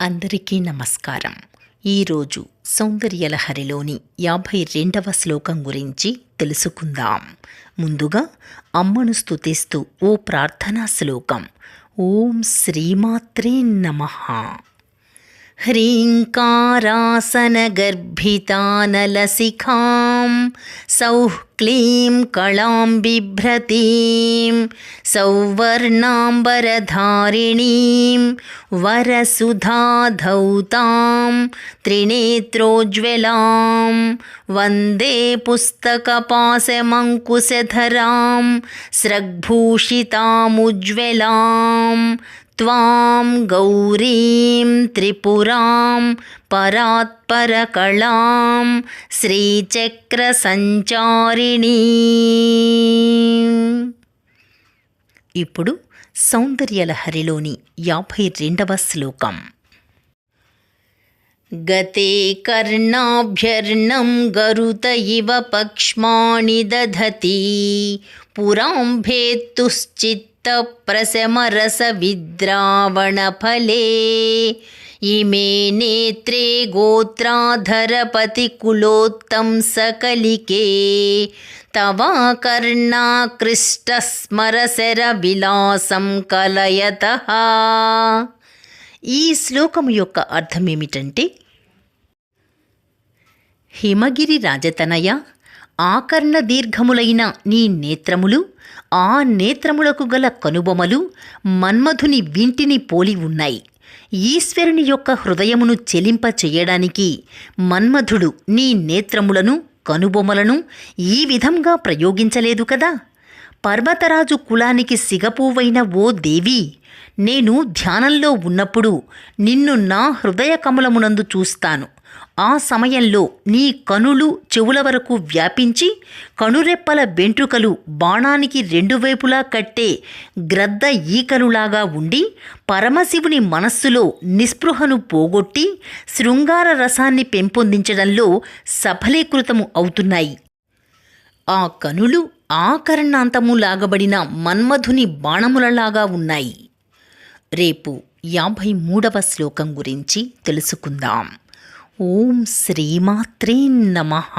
అందరికీ నమస్కారం. ఈరోజు సౌందర్యలహరిలోని యాభై రెండవ శ్లోకం గురించి తెలుసుకుందాం. ముందుగా అమ్మను స్తుతిస్తూ ఓ ప్రార్థనా శ్లోకం. ఓం శ్రీమాత్రే నమ. హ్రీంకారాసన గర్భితానలసిఖా सौः क्लीं कलां बिभ्रतीं सौवर्णाम्बरधारिणीं वरसुधाधौतां त्रिनेत्रोज्ज्वलां वन्दे पुस्तकपाशमङ्कुशधरां स्रग्भूषितामुज्ज्वलां त्वां गौरीं त्रिपुरां परात्परकलां శ్రీచక్రసంచారిణీ ఇప్పుడు సౌందర్యలహరిలోని యాభై రెండవ శ్లోకం గతే కర్ణాభ్యర్ణం గరుత ఇవ పక్ష్మాణి దధతి పురాంభేత్తుశ్చిత్తప్రశమరసవిద్రావణఫలే ఇమే నేత్రే గోత్రాధరపతి కులోత్తం సకలికే గోత్రాధరపతికులోత్తంసకలికే తవాకర్ణాకృష్టస్మరశరవిలాసం కలయత ఈ శ్లోకం యొక్క అర్థం ఏమిటంటే హిమగిరి రాజతనయ ఆకర్ణ దీర్ఘములైన నీ నేత్రములు ఆ నేత్రములకు గల కనుబొమలు మన్మధుని వింటిని పోలి ఉన్నాయి. ఈశ్వరుని యొక్క హృదయమును చెలింప చేయడానికి మన్మధుడు నీ నేత్రములను కనుబొమలను ఈ విధంగా ప్రయోగించలేదు కదా? పర్వతరాజు కులానికి సిగపువైన ఓ దేవి నేను ధ్యానంలో ఉన్నప్పుడు నిన్ను నా హృదయ కమలమునందు చూస్తాను. ఆ సమయంలో నీ కనులు చెవుల వరకు వ్యాపించి కనురెప్పల వెంట్రుకలు బాణానికి రెండు వైపులా కట్టే గ్రద్ద ఈకలులాగా ఉండి పరమశివుని మనస్సులో నిస్పృహను పోగొట్టి శృంగార రసాన్ని పెంపొందించడంలో సఫలీకృతము అవుతున్నాయి. ఆ కనులు ఆకరణాంతము లాగబడిన మన్మధుని బాణములలాగా ఉన్నాయి. రేపు యాభై మూడవ శ్లోకం గురించి తెలుసుకుందాం. ॐ श्रीमात्रे नमः।